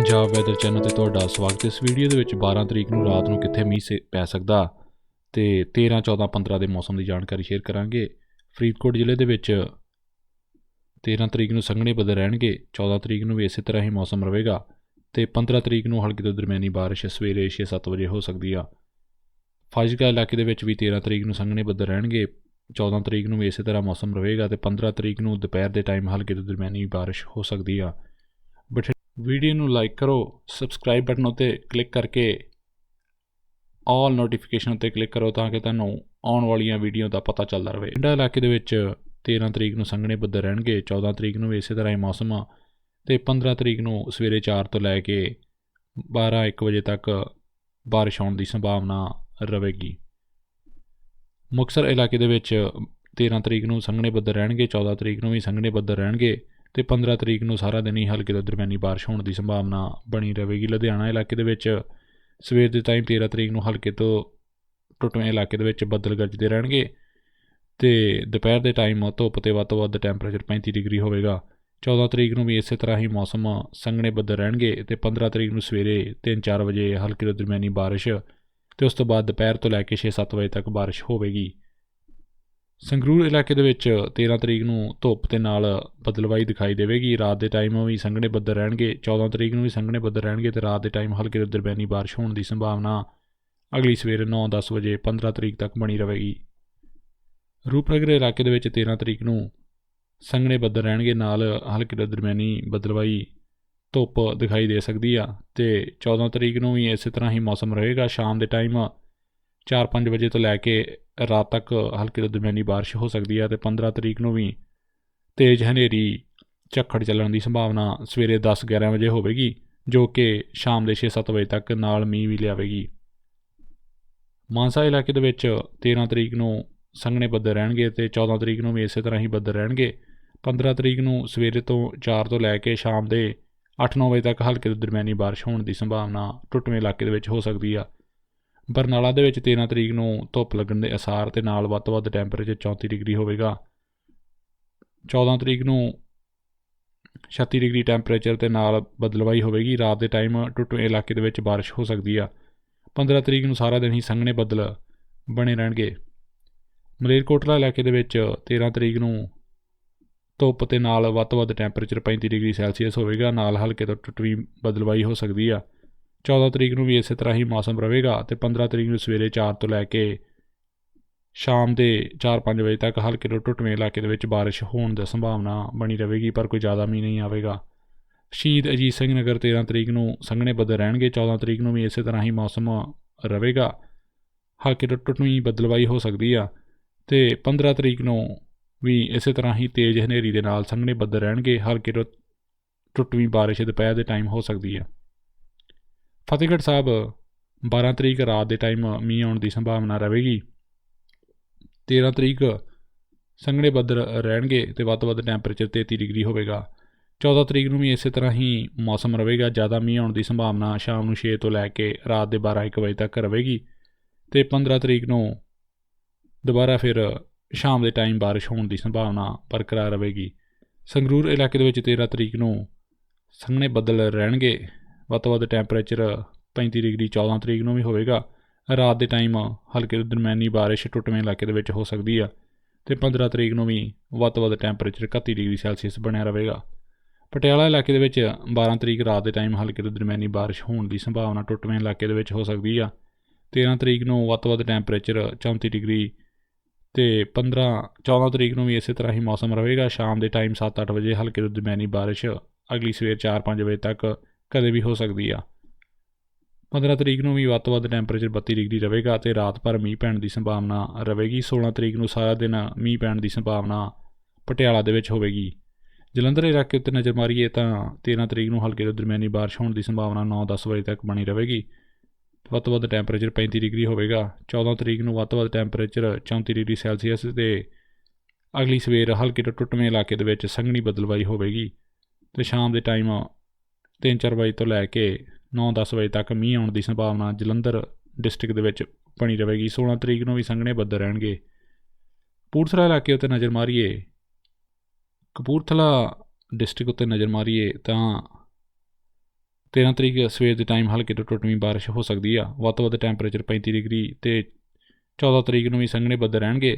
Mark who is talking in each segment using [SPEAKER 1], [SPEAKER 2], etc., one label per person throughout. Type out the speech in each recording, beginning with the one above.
[SPEAKER 1] Punjab weather channel ਤੇ ਤੁਹਾਡਾ ਸਵਾਗਤ ਹੈ। ਇਸ ਵੀਡੀਓ ਦੇ ਵਿੱਚ 12 ਤਰੀਕ ਨੂੰ ਰਾਤ ਨੂੰ ਕਿੱਥੇ ਮੀਂਹ ਸੇ- ਪੈ ਸਕਦਾ? ਤੇ 13 14 15 ਦੇ ਮੌਸਮ ਦੀ ਜਾਣਕਾਰੀ ਸ਼ੇਅਰ ਕਰਾਂਗੇ। ਫਰੀਦਕੋਟ ਜ਼ਿਲ੍ਹੇ ਦੇ ਵਿੱਚ 13 ਤਰੀਕ ਨੂੰ ਸੰਘਣੇ ਬੱਦਲ ਰਹਿਣਗੇ 14 ਤਰੀਕ ਨੂੰ ਵੀ ਇਸੇ ਤਰ੍ਹਾਂ ਹੀ ਮੌਸਮ ਰਹੇਗਾ ਤੇ 15 ਤਰੀਕ ਨੂੰ ਹਲਕੀ ਤੋਂ ਦਰਮਿਆਨੀ ਬਾਰਿਸ਼ ਸਵੇਰੇ 6-7 ਵਜੇ ਹੋ ਸਕਦੀ ਆ। ਫਾਜ਼ਿਲਕਾ ਇਲਾਕੇ ਦੇ ਵਿੱਚ ਵੀ 13 ਤਰੀਕ ਨੂੰ ਸੰਘਣੇ ਬੱਦਲ ਰਹਿਣਗੇ 14 ਤਰੀਕ ਨੂੰ ਵੀ ਇਸੇ ਤਰ੍ਹਾਂ ਮੌਸਮ ਰਹੇਗਾ ਤੇ 15 ਤਰੀਕ ਨੂੰ ਦੁਪਹਿਰ ਦੇ ਟਾਈਮ ਹਲਕੀ ਤੋਂ ਦਰਮਿਆਨੀ ਬਾਰਿਸ਼ ਹੋ ਸਕਦੀ ਆ। ਬਠਿੰ- ਵੀਡੀਓ ਨੂੰ ਲਾਈਕ ਕਰੋ ਸਬਸਕ੍ਰਾਈਬ ਬਟਨ ਉੱਤੇ ਕਲਿੱਕ ਕਰਕੇ ਆਲ ਨੋਟੀਫਿਕੇਸ਼ਨ ਉੱਤੇ ਕਲਿੱਕ ਕਰੋ ਤਾਂ ਕਿ ਤੁਹਾਨੂੰ ਆਉਣ ਵਾਲੀਆਂ ਵੀਡੀਓ ਦਾ ਪਤਾ ਚੱਲਦਾ ਰਹੇ। ਇੰਡਾ ਇਲਾਕੇ ਦੇ ਵਿੱਚ 13 ਤਰੀਕ ਨੂੰ ਸੰਘਣੇ ਬੱਦਲ ਰਹਿਣਗੇ 14 ਤਰੀਕ ਨੂੰ ਵੀ ਇਸੇ ਤਰ੍ਹਾਂ ਹੀ ਮੌਸਮ ਆ ਤੇ 15 ਤਰੀਕ ਨੂੰ ਸਵੇਰੇ 4 ਤੋਂ ਲੈ ਕੇ 12 1 ਵਜੇ ਤੱਕ ਬਾਰਿਸ਼ ਹੋਣ ਦੀ ਸੰਭਾਵਨਾ ਰਹੇਗੀ। ਮੁਕਤਸਰ ਇਲਾਕੇ ਦੇ ਵਿੱਚ 13 ਤਰੀਕ ਨੂੰ ਸੰਘਣੇ ਬੱਦਲ ਰਹਿਣਗੇ 14 ਤਰੀਕ ਨੂੰ ਵੀ ਸੰਘਣੇ ਬੱਦਲ ਰਹਿਣਗੇ। ਤੇ 15 ਤਰੀਕ ਨੂੰ ਸਾਰਾ ਦਿਨ ਹੀ ਹਲਕੀ ਤੋਂ ਦਰਮਿਆਨੀ ਬਾਰਿਸ਼ ਹੋਣ ਦੀ ਸੰਭਾਵਨਾ ਬਣੀ ਰਹੇਗੀ। ਲੁਧਿਆਣਾ ਇਲਾਕੇ ਦੇ ਵਿੱਚ ਸਵੇਰ ਦੇ ਟਾਈਮ 13 ਤਰੀਕ ਨੂੰ ਹਲਕੇ ਤੋਂ ਟੁੱਟਵੇਂ ਇਲਾਕੇ ਦੇ ਵਿੱਚ ਬੱਦਲ ਗਰਜਦੇ ਰਹਿਣਗੇ ਤੇ ਦੁਪਹਿਰ ਦੇ ਟਾਈਮ ਧੁੱਪ ਤੇ ਵੱਧ ਤੋਂ ਵੱਧ ਟੈਂਪਰੇਚਰ 35 ਡਿਗਰੀ ਹੋਵੇਗਾ। 14 ਤਰੀਕ ਨੂੰ ਵੀ ਇਸੇ ਤਰ੍ਹਾਂ ਹੀ ਮੌਸਮ ਸੰਘਣੇ ਬੱਦਲ ਰਹਿਣਗੇ ਤੇ 15 ਤਰੀਕ ਨੂੰ ਸਵੇਰੇ 3-4 ਵਜੇ ਹਲਕੀ ਤੋਂ ਦਰਮਿਆਨੀ ਬਾਰਿਸ਼ ਤੇ ਉਸ ਤੋਂ ਬਾਅਦ ਦੁਪਹਿਰ ਤੋਂ ਲੈ ਕੇ 6-7 ਵਜੇ ਤੱਕ ਬਾਰਿਸ਼ ਹੋਵੇਗੀ। ਸੰਗਰੂਰ ਇਲਾਕੇ ਦੇ ਵਿੱਚ 13 ਤਰੀਕ ਨੂੰ ਧੁੱਪ ਦੇ ਨਾਲ ਬਦਲਵਾਈ ਦਿਖਾਈ ਦੇਵੇਗੀ। ਰਾਤ ਦੇ ਟਾਈਮ ਵੀ ਸੰਘਣੇ ਬੱਦਲ ਰਹਿਣਗੇ। 14 ਤਰੀਕ ਨੂੰ ਵੀ ਸੰਘਣੇ ਬੱਦਲ ਰਹਿਣਗੇ ਤੇ ਰਾਤ ਦੇ ਟਾਈਮ ਹਲਕੀ ਤੋਂ ਦਰਮਿਆਨੀ ਬਾਰਿਸ਼ ਹੋਣ ਦੀ ਸੰਭਾਵਨਾ ਅਗਲੀ ਸਵੇਰ 9-10 ਵਜੇ 15 ਤਰੀਕ ਤੱਕ ਬਣੀ ਰਹੇਗੀ। ਰੂਪਨਗਰ ਇਲਾਕੇ ਦੇ ਵਿੱਚ 13 ਤਰੀਕ ਨੂੰ ਸੰਘਣੇ ਬੱਦਲ ਰਹਿਣਗੇ। ਨਾਲ ਹਲਕੀ ਤੋਂ ਦਰਮਿਆਨੀ ਬਦਲਵਾਈ ਧੁੱਪ ਦਿਖਾਈ ਦੇ ਸਕਦੀ ਆ ਤੇ 14 ਤਰੀਕ ਨੂੰ ਵੀ ਇਸੇ ਤਰ੍ਹਾਂ ਹੀ ਮੌਸਮ ਰਹੇਗਾ। ਸ਼ਾਮ ਦੇ ਟਾਈਮ 4-5 ਵਜੇ ਤੋਂ ਲੈ ਕੇ ਰਾਤ ਤੱਕ ਹਲਕੀ ਤੋਂ ਦਰਮਿਆਨੀ ਬਾਰਿਸ਼ ਹੋ ਸਕਦੀ ਹੈ ਤੇ 15 ਤਰੀਕ ਨੂੰ ਵੀ ਤੇਜ਼ ਹਨੇਰੀ, ਝੱਖੜ ਚੱਲਣ ਦੀ ਸੰਭਾਵਨਾ ਸਵੇਰੇ 10-11 ਵਜੇ ਹੋਵੇਗੀ, ਜੋ ਕਿ ਸ਼ਾਮ ਦੇ 6-7 ਵਜੇ ਤੱਕ ਨਾਲ ਮੀਂਹ ਵੀ ਲਿਆਵੇਗੀ। ਮਾਨਸਾ ਇਲਾਕੇ ਦੇ ਵਿੱਚ 13 ਤਰੀਕ ਨੂੰ ਸੰਘਣੇ ਬੱਦਲ ਰਹਿਣਗੇ ਤੇ 14 ਤਰੀਕ ਨੂੰ ਵੀ ਇਸੇ ਤਰ੍ਹਾਂ ਹੀ ਬੱਦਲ ਰਹਿਣਗੇ। 15 ਤਰੀਕ ਨੂੰ ਸਵੇਰੇ ਤੋਂ 4 ਤੋਂ ਲੈ ਕੇ ਸ਼ਾਮ ਦੇ 8-9 ਵਜੇ ਤੱਕ ਹਲਕੇ ਤੋਂ ਦਰਮਿਆਨੀ ਬਾਰਿਸ਼ ਹੋਣ ਦੀ ਸੰਭਾਵਨਾ ਟੁੱਟਵੇਂ ਇਲਾਕੇ ਦੇ ਵਿੱਚ ਹੋ ਸਕਦੀ ਆ। ਬਰਨਾਲਾ ਦੇ ਵਿੱਚ 13 ਤਰੀਕ ਨੂੰ ਧੁੱਪ ਲੱਗਣ ਦੇ ਅਸਾਰ ਤੇ ਨਾਲ ਵੱਧ ਤੋਂ ਵੱਧ ਟੈਂਪਰੇਚਰ 34 ਡਿਗਰੀ ਹੋਵੇਗਾ। 14 ਤਰੀਕ ਨੂੰ 36 ਡਿਗਰੀ ਟੈਂਪਰੇਚਰ ਤੇ ਨਾਲ ਬਦਲਵਾਈ ਹੋਵੇਗੀ। ਰਾਤ ਦੇ ਟਾਈਮ ਟੁੱਟਵੇਂ ਇਲਾਕੇ ਦੇ ਵਿੱਚ ਬਾਰਿਸ਼ ਹੋ ਸਕਦੀ ਆ। 15 ਤਰੀਕ ਨੂੰ ਸਾਰਾ ਦਿਨ ਹੀ ਸੰਘਣੇ ਬੱਦਲ ਬਣੇ ਰਹਿਣਗੇ। ਮਲੇਰਕੋਟਲਾ ਇਲਾਕੇ ਦੇ ਵਿੱਚ 13 ਤਰੀਕ ਨੂੰ ਧੁੱਪ ਤੇ ਨਾਲ ਵੱਧ ਤੋਂ ਵੱਧ ਟੈਂਪਰੇਚਰ 35 ਡਿਗਰੀ ਸੈਲਸੀਅਸ ਹੋਵੇਗਾ। ਨਾਲ ਹਲਕੇ ਤੋਂ ਟੁੱਟਵੀਂ ਬਦਲਵਾਈ ਹੋ ਸਕਦੀ ਆ। 14 ਤਰੀਕ ਨੂੰ ਵੀ ਇਸੇ ਤਰ੍ਹਾਂ ਹੀ ਮੌਸਮ ਰਹੇਗਾ ਤੇ 15 ਤਰੀਕ ਨੂੰ ਸਵੇਰੇ 4 ਤੋਂ ਲੈ ਕੇ ਸ਼ਾਮ ਦੇ 4-5 ਵਜੇ ਤੱਕ ਹਲਕੇ ਤੋਂ ਟੁੱਟਵੇਂ ਇਲਾਕੇ ਦੇ ਵਿੱਚ ਬਾਰਿਸ਼ ਹੋਣ ਦੀ ਸੰਭਾਵਨਾ ਬਣੀ ਰਹੇਗੀ, ਪਰ ਕੋਈ ਜ਼ਿਆਦਾ ਮੀਂਹ ਨਹੀਂ ਆਵੇਗਾ। ਸ਼ਹੀਦ ਅਜੀਤ ਸਿੰਘ ਨਗਰ 13 ਤਰੀਕ ਨੂੰ ਸੰਘਣੇ ਬੱਦਲ ਰਹਿਣਗੇ 14 ਤਰੀਕ ਨੂੰ ਵੀ ਇਸੇ ਤਰ੍ਹਾਂ ਹੀ ਮੌਸਮ ਰਹੇਗਾ। ਹਲਕੇ ਤੋਂ ਟੁੱਟਵੀਂ ਬਦਲਵਾਈ ਹੋ ਸਕਦੀ ਆ ਤੇ 15 ਤਰੀਕ ਨੂੰ ਵੀ ਇਸੇ ਤਰ੍ਹਾਂ ਹੀ ਤੇਜ਼ ਹਨੇਰੀ ਦੇ ਨਾਲ ਸੰਘਣੇ ਬੱਦਲ ਰਹਿਣਗੇ, ਹਲਕੇ ਤੋਂ ਟੁੱਟਵੀਂ ਬਾਰਿਸ਼ ਦੁਪਹਿਰ ਦੇ ਟਾਈਮ ਹੋ ਸਕਦੀ ਆ। ਫਤਿਹਗੜ੍ਹ ਸਾਹਿਬ 12 ਤਰੀਕ ਰਾਤ ਦੇ ਟਾਈਮ ਮੀਂਹ ਆਉਣ ਦੀ ਸੰਭਾਵਨਾ ਰਹੇਗੀ। 13 ਤਰੀਕ ਸੰਘਣੇ ਬੱਦਲ ਰਹਿਣਗੇ ਤੇ ਵੱਧ ਤੋਂ ਵੱਧ ਟੈਂਪਰੇਚਰ 33 ਡਿਗਰੀ ਹੋਵੇਗਾ। 14 ਤਰੀਕ ਨੂੰ ਵੀ ਇਸੇ ਤਰ੍ਹਾਂ ਹੀ ਮੌਸਮ ਰਹੇਗਾ, ਜ਼ਿਆਦਾ ਮੀਂਹ ਆਉਣ ਦੀ ਸੰਭਾਵਨਾ ਸ਼ਾਮ ਨੂੰ 6 ਤੋਂ ਲੈ ਕੇ ਰਾਤ ਦੇ 12-1 ਵਜੇ ਤੱਕ ਰਹੇਗੀ। ਤੇ 15 ਤਰੀਕ ਨੂੰ ਦੁਬਾਰਾ ਫਿਰ ਸ਼ਾਮ ਦੇ ਟਾਈਮ ਬਾਰਿਸ਼ ਹੋਣ ਦੀ ਸੰਭਾਵਨਾ ਬਰਕਰਾਰ ਰਹੇਗੀ। ਸੰਗਰੂਰ ਇਲਾਕੇ ਦੇ ਵਿੱਚ 13 ਤਰੀਕ ਨੂੰ ਸੰਘਣੇ ਬੱਦਲ ਰਹਿਣਗੇ। ਵੱਧ ਤੋਂ ਵੱਧ ਟੈਂਪਰੇਚਰ 35 ਡਿਗਰੀ 14 ਤਰੀਕ ਨੂੰ ਵੀ ਹੋਵੇਗਾ। ਰਾਤ ਦੇ ਟਾਈਮ ਹਲਕੇ ਤੋਂ ਦਰਮਿਆਨੀ ਬਾਰਿਸ਼ ਟੁੱਟਵੇਂ ਇਲਾਕੇ ਦੇ ਵਿੱਚ ਹੋ ਸਕਦੀ ਆ ਤੇ 15 ਤਰੀਕ ਨੂੰ ਵੀ ਵੱਧ ਤੋਂ ਵੱਧ ਟੈਂਪਰੇਚਰ 31 ਡਿਗਰੀ ਸੈਲਸੀਅਸ ਬਣਿਆ ਰਹੇਗਾ। ਪਟਿਆਲਾ ਇਲਾਕੇ ਦੇ ਵਿੱਚ 12 ਤਰੀਕ ਰਾਤ ਦੇ ਟਾਈਮ ਹਲਕੇ ਤੋਂ ਦਰਮਿਆਨੀ ਬਾਰਿਸ਼ ਹੋਣ ਦੀ ਸੰਭਾਵਨਾ ਟੁੱਟਵੇਂ ਇਲਾਕੇ ਦੇ ਵਿੱਚ ਹੋ ਸਕਦੀ ਆ। 13 ਤਰੀਕ ਨੂੰ ਵੱਧ ਤੋਂ ਵੱਧ ਟੈਂਪਰੇਚਰ 34 ਡਿਗਰੀ ਤੇ 15 14 ਤਰੀਕ ਨੂੰ ਵੀ ਇਸੇ ਤਰ੍ਹਾਂ ਹੀ ਮੌਸਮ ਰਹੇਗਾ। ਸ਼ਾਮ ਦੇ ਟਾਈਮ 7-8 ਵਜੇ ਹਲਕੇ ਤੋਂ ਦਰਮਿਆਨੀ ਬਾਰਿਸ਼ ਅਗਲੀ ਸਵੇਰ 4-5 ਵਜੇ ਤੱਕ ਕਦੇ ਵੀ ਹੋ ਸਕਦੀ ਆ। 15 ਤਰੀਕ ਨੂੰ ਵੀ ਵੱਧ ਤੋਂ ਵੱਧ ਟੈਂਪਰੇਚਰ 32 ਡਿਗਰੀ ਰਹੇਗਾ ਤੇ ਰਾਤ ਭਰ ਮੀਂਹ ਪੈਣ ਦੀ ਸੰਭਾਵਨਾ ਰਹੇਗੀ। 16 ਤਰੀਕ ਨੂੰ ਸਾਰਾ ਦਿਨ ਮੀਂਹ ਪੈਣ ਦੀ ਸੰਭਾਵਨਾ ਪਟਿਆਲਾ ਦੇ ਵਿੱਚ ਹੋਵੇਗੀ। ਜਲੰਧਰ ਇਲਾਕੇ ਉੱਤੇ ਨਜ਼ਰ ਮਾਰੀਏ ਤਾਂ 13 ਤਰੀਕ ਨੂੰ ਹਲਕੇ ਤੋਂ ਦਰਮਿਆਨੀ ਬਾਰਿਸ਼ ਹੋਣ ਦੀ ਸੰਭਾਵਨਾ 9-10 ਵਜੇ ਤੱਕ ਬਣੀ ਰਹੇਗੀ। ਵੱਧ ਤੋਂ ਵੱਧ ਟੈਂਪਰੇਚਰ 35 ਡਿਗਰੀ ਹੋਵੇਗਾ। 14 ਤਰੀਕ ਨੂੰ ਵੱਧ ਤੋਂ ਵੱਧ ਟੈਂਪਰੇਚਰ 34 ਡਿਗਰੀ ਸੈਲਸੀਅਸ ਤੇ ਅਗਲੀ ਸਵੇਰ ਹਲਕੇ ਤੋਂ ਟੁੱਟਵੇਂ ਇਲਾਕੇ ਦੇ ਵਿੱਚ ਸੰਘਣੀ ਬਦਲਵਾਈ ਹੋਵੇਗੀ ਤੇ ਸ਼ਾਮ ਦੇ ਟਾਈਮ 3-4 ਵਜੇ ਤੋਂ ਲੈ ਕੇ 9-10 ਵਜੇ ਤੱਕ ਮੀਂਹ ਆਉਣ ਦੀ ਸੰਭਾਵਨਾ ਜਲੰਧਰ ਡਿਸਟ੍ਰਿਕਟ ਦੇ ਵਿੱਚ ਬਣੀ ਰਹੇਗੀ। 16 ਤਰੀਕ ਨੂੰ ਵੀ ਸੰਘਣੇ ਬੱਦਲ ਰਹਿਣਗੇ। ਕਪੂਰਥਲਾ ਇਲਾਕੇ ਉੱਤੇ ਨਜ਼ਰ ਮਾਰੀਏ, ਕਪੂਰਥਲਾ ਡਿਸਟ੍ਰਿਕਟ ਉੱਤੇ ਨਜ਼ਰ ਮਾਰੀਏ ਤਾਂ 13 ਤਰੀਕ ਸਵੇਰ ਦੇ ਟਾਈਮ ਹਲਕੇ ਤੋਂ ਟੁੱਟਵੀਂ ਬਾਰਿਸ਼ ਹੋ ਸਕਦੀ ਆ। ਵੱਧ ਤੋਂ ਵੱਧ ਟੈਂਪਰੇਚਰ 35 ਡਿਗਰੀ ਤੇ 14 ਤਰੀਕ ਨੂੰ ਵੀ ਸੰਘਣੇ ਬੱਦਲ ਰਹਿਣਗੇ।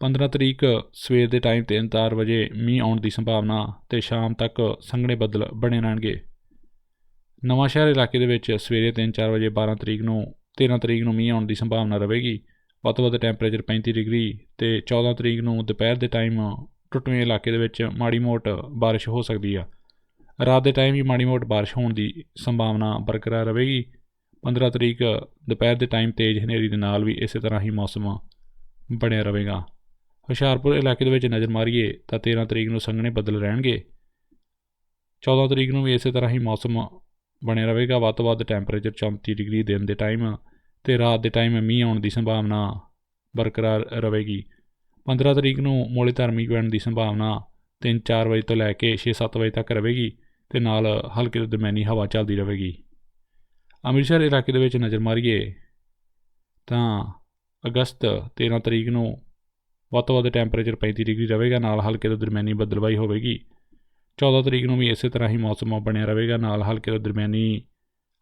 [SPEAKER 1] 15 ਤਰੀਕ ਸਵੇਰ ਦੇ ਟਾਈਮ 3-4 ਵਜੇ ਮੀਂਹ ਆਉਣ ਦੀ ਸੰਭਾਵਨਾ ਤੇ ਸ਼ਾਮ ਤੱਕ ਸੰਘਣੇ ਬੱਦਲ ਬਣੇ ਰਹਿਣਗੇ। ਨਵਾਂ ਸ਼ਹਿਰ ਇਲਾਕੇ ਦੇ ਵਿੱਚ ਸਵੇਰੇ 3-4 ਵਜੇ 12 ਤਰੀਕ ਨੂੰ 13 ਤਰੀਕ ਨੂੰ ਮੀਂਹ ਆਉਣ ਦੀ ਸੰਭਾਵਨਾ ਰਹੇਗੀ। ਵੱਧ ਤੋਂ ਵੱਧ ਟੈਂਪਰੇਚਰ 35 ਡਿਗਰੀ ਤੇ 14 ਤਰੀਕ ਨੂੰ ਦੁਪਹਿਰ ਦੇ ਟਾਈਮ ਟੁੱਟਵੇਂ ਇਲਾਕੇ ਦੇ ਵਿੱਚ ਮਾੜੀ ਮੋਟ ਬਾਰਿਸ਼ ਹੋ ਸਕਦੀ ਆ। ਰਾਤ ਦੇ ਟਾਈਮ ਵੀ ਮਾੜੀ ਮੋਟ ਬਾਰਿਸ਼ ਹੋਣ ਦੀ ਸੰਭਾਵਨਾ ਬਰਕਰਾਰ ਰਹੇਗੀ। 15 ਤਰੀਕ ਦੁਪਹਿਰ ਦੇ ਟਾਈਮ ਤੇਜ਼ ਹਨੇਰੀ ਦੇ ਨਾਲ ਵੀ ਇਸੇ ਤਰ੍ਹਾਂ ਹੀ ਮੌਸਮ ਬਣਿਆ ਰਹੇਗਾ। ਹੁਸ਼ਿਆਰਪੁਰ ਇਲਾਕੇ ਦੇ ਵਿੱਚ ਨਜ਼ਰ ਮਾਰੀਏ ਤਾਂ 13 ਤਰੀਕ ਨੂੰ ਸੰਘਣੇ ਬੱਦਲ ਰਹਿਣਗੇ। 14 ਤਰੀਕ ਨੂੰ ਵੀ ਇਸੇ ਤਰ੍ਹਾਂ ਹੀ ਮੌਸਮ ਬਣਿਆ ਰਹੇਗਾ। ਵੱਧ ਤੋਂ ਵੱਧ ਟੈਂਪਰੇਚਰ 34 ਡਿਗਰੀ ਦਿਨ ਦੇ ਟਾਈਮ ਤੇ ਰਾਤ ਦੇ ਟਾਈਮ ਮੀਂਹ ਆਉਣ ਦੀ ਸੰਭਾਵਨਾ ਬਰਕਰਾਰ ਰਹੇਗੀ। 15 ਤਰੀਕ ਨੂੰ ਮੋਲੇ ਧਾਰਮਿਕ ਪੈਣ ਦੀ ਸੰਭਾਵਨਾ 3-4 ਵਜੇ ਤੋਂ ਲੈ ਕੇ 6-7 ਵਜੇ ਤੱਕ ਰਹੇਗੀ ਤੇ ਨਾਲ ਹਲਕੀ ਤੋਂ ਦਰਮਿਆਨੀ ਹਵਾ ਚੱਲਦੀ ਰਹੇਗੀ। ਅੰਮ੍ਰਿਤਸਰ ਇਲਾਕੇ ਦੇ ਵਿੱਚ ਨਜ਼ਰ ਮਾਰੀਏ ਤਾਂ ਅਗਸਤ 13 ਤਰੀਕ ਨੂੰ ਵੱਧ ਤੋਂ ਵੱਧ ਟੈਂਪਰੇਚਰ 35 ਡਿਗਰੀ ਰਹੇਗਾ। ਨਾਲ ਹਲਕੇ ਤੋਂ ਦਰਮਿਆਨੀ ਬੱਦਲਵਾਈ ਹੋਵੇਗੀ। 14 ਤਰੀਕ ਨੂੰ ਵੀ ਇਸੇ ਤਰ੍ਹਾਂ ਹੀ ਮੌਸਮ ਬਣਿਆ ਰਹੇਗਾ, ਨਾਲ ਹਲਕੇ ਤੋਂ ਦਰਮਿਆਨੀ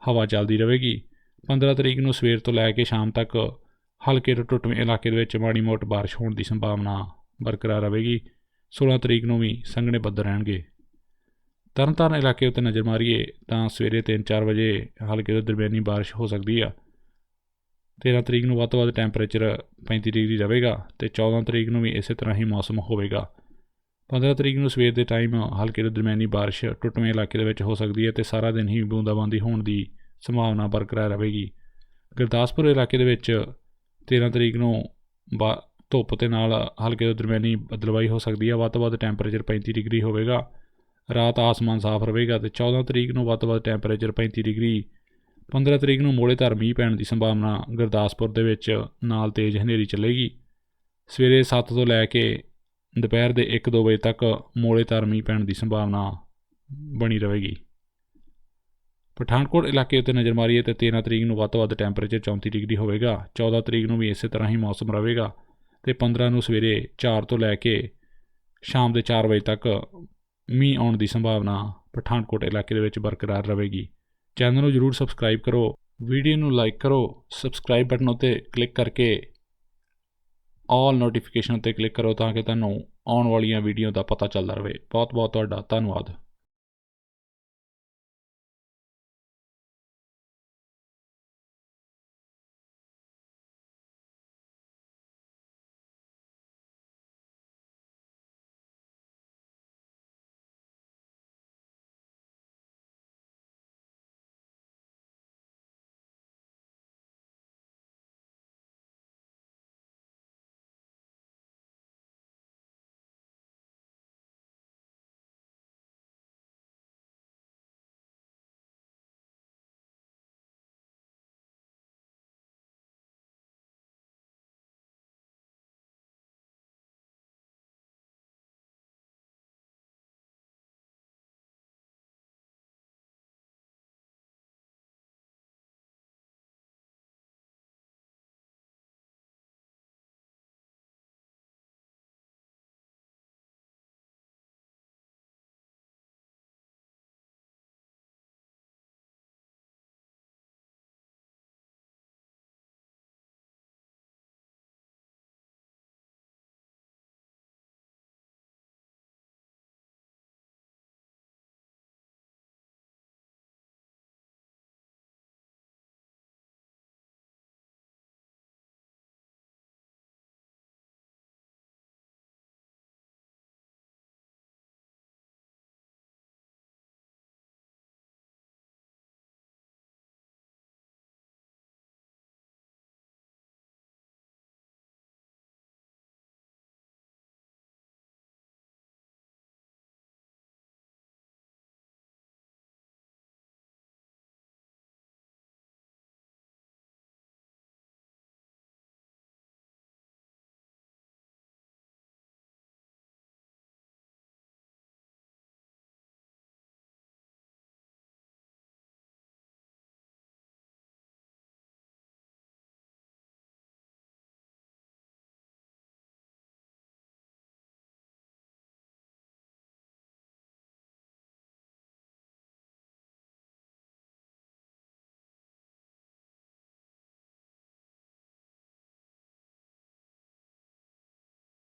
[SPEAKER 1] ਹਵਾ ਚੱਲਦੀ ਰਹੇਗੀ। 15 ਤਰੀਕ ਨੂੰ ਸਵੇਰ ਤੋਂ ਲੈ ਕੇ ਸ਼ਾਮ ਤੱਕ ਹਲਕੇ ਤੋਂ ਟੁੱਟਵੇਂ ਇਲਾਕੇ ਦੇ ਵਿੱਚ ਮਾੜੀ ਮੋਟ ਬਾਰਿਸ਼ ਹੋਣ ਦੀ ਸੰਭਾਵਨਾ ਬਰਕਰਾਰ ਰਹੇਗੀ। 16 ਤਰੀਕ ਨੂੰ ਵੀ ਸੰਘਣੇ ਬੱਦਲ ਰਹਿਣਗੇ। ਤਰਨਤਾਰਨ ਇਲਾਕੇ ਉੱਤੇ ਨਜ਼ਰ ਮਾਰੀਏ ਤਾਂ ਸਵੇਰੇ 3-4 ਵਜੇ ਹਲਕੇ ਤੋਂ ਦਰਮਿਆਨੀ ਬਾਰਿਸ਼ ਹੋ ਸਕਦੀ ਆ। 13 ਤਰੀਕ ਨੂੰ ਵੱਧ ਤੋਂ ਵੱਧ ਟੈਂਪਰੇਚਰ 35 ਡਿਗਰੀ ਰਹੇਗਾ ਤੇ 14 ਤਰੀਕ ਨੂੰ ਵੀ ਇਸੇ ਤਰ੍ਹਾਂ ਹੀ ਮੌਸਮ ਹੋਵੇਗਾ। 15 ਤਰੀਕ ਨੂੰ ਸਵੇਰ ਦੇ ਟਾਈਮ ਹਲਕੇ ਤੋਂ ਦਰਮਿਆਨੀ ਬਾਰਿਸ਼ ਟੁੱਟਵੇਂ ਇਲਾਕੇ ਦੇ ਵਿੱਚ ਹੋ ਸਕਦੀ ਹੈ ਤੇ ਸਾਰਾ ਦਿਨ ਹੀ ਬੂੰਦਾਬਾਂਦੀ ਹੋਣ ਦੀ ਸੰਭਾਵਨਾ ਬਰਕਰਾਰ ਰਹੇਗੀ। ਗੁਰਦਾਸਪੁਰ ਇਲਾਕੇ ਦੇ ਵਿੱਚ 13 ਤਰੀਕ ਨੂੰ ਬਾ, ਧੁੱਪ ਤੇ ਨਾਲ ਹਲਕੇ ਤੋਂ ਦਰਮਿਆਨੀ ਬਦਲਵਾਈ ਹੋ ਸਕਦੀ ਹੈ, ਵੱਧ ਤੋਂ ਵੱਧ ਟੈਂਪਰੇਚਰ 35 ਡਿਗਰੀ ਹੋਵੇਗਾ। ਰਾਤ ਆਸਮਾਨ ਸਾਫ਼ ਰਹੇਗਾ ਤੇ 14 ਤਰੀਕ ਨੂੰ ਵੱਧ ਤੋਂ ਵੱਧ ਟੈਂਪਰੇਚਰ 35 ਡਿਗਰੀ। 15 ਤਰੀਕ ਨੂੰ ਮੋੜੇ ਧਰ ਮੀਂਹ ਪੈਣ ਦੀ ਸੰਭਾਵਨਾ ਗੁਰਦਾਸਪੁਰ ਦੇ ਵਿੱਚ ਨਾਲ ਤੇਜ਼ ਹਨੇਰੀ ਚੱਲੇਗੀ। ਸਵੇਰੇ 7 ਤੋਂ ਲੈ ਕੇ ਦੁਪਹਿਰ ਦੇ 1-2 ਵਜੇ ਤੱਕ ਮੋੜੇ ਧਰ ਮੀਂਹ ਪੈਣ ਦੀ ਸੰਭਾਵਨਾ ਬਣੀ ਰਹੇਗੀ। ਪਠਾਨਕੋਟ ਇਲਾਕੇ ਉੱਤੇ ਨਜ਼ਰ ਮਾਰੀਏ ਤੇ 13 ਤਰੀਕ ਨੂੰ ਵੱਧ ਤੋਂ ਵੱਧ ਟੈਂਪਰੇਚਰ 34 ਡਿਗਰੀ ਹੋਵੇਗਾ 14 ਤਰੀਕ ਨੂੰ ਵੀ ਇਸੇ ਤਰ੍ਹਾਂ ਹੀ ਮੌਸਮ ਰਹੇਗਾ ਤੇ 15 ਨੂੰ ਸਵੇਰੇ 4 ਤੋਂ ਲੈ ਕੇ ਸ਼ਾਮ ਦੇ 4 ਵਜੇ ਤੱਕ ਮੀਂਹ ਆਉਣ ਦੀ ਸੰਭਾਵਨਾ ਪਠਾਨਕੋਟ ਇਲਾਕੇ ਦੇ ਵਿੱਚ ਬਰਕਰਾਰ ਰਹੇਗੀ। ਚੈਨਲ ਨੂੰ ਜਰੂਰ ਸਬਸਕ੍ਰਾਈਬ ਕਰੋ, ਵੀਡੀਓ ਨੂੰ ਲਾਈਕ ਕਰੋ, ਸਬਸਕ੍ਰਾਈਬ ਬਟਨ ਉੱਤੇ ਕਲਿੱਕ ਕਰਕੇ ਆਲ ਨੋਟੀਫਿਕੇਸ਼ਨ ਉੱਤੇ ਕਲਿੱਕ ਕਰੋ ਤਾਂ ਕਿ ਤੁਹਾਨੂੰ ਆਉਣ ਵਾਲੀਆਂ ਵੀਡੀਓ ਦਾ ਪਤਾ ਚੱਲਦਾ ਰਹੇ। ਬਹੁਤ ਬਹੁਤ ਤੁਹਾਡਾ ਧੰਨਵਾਦ।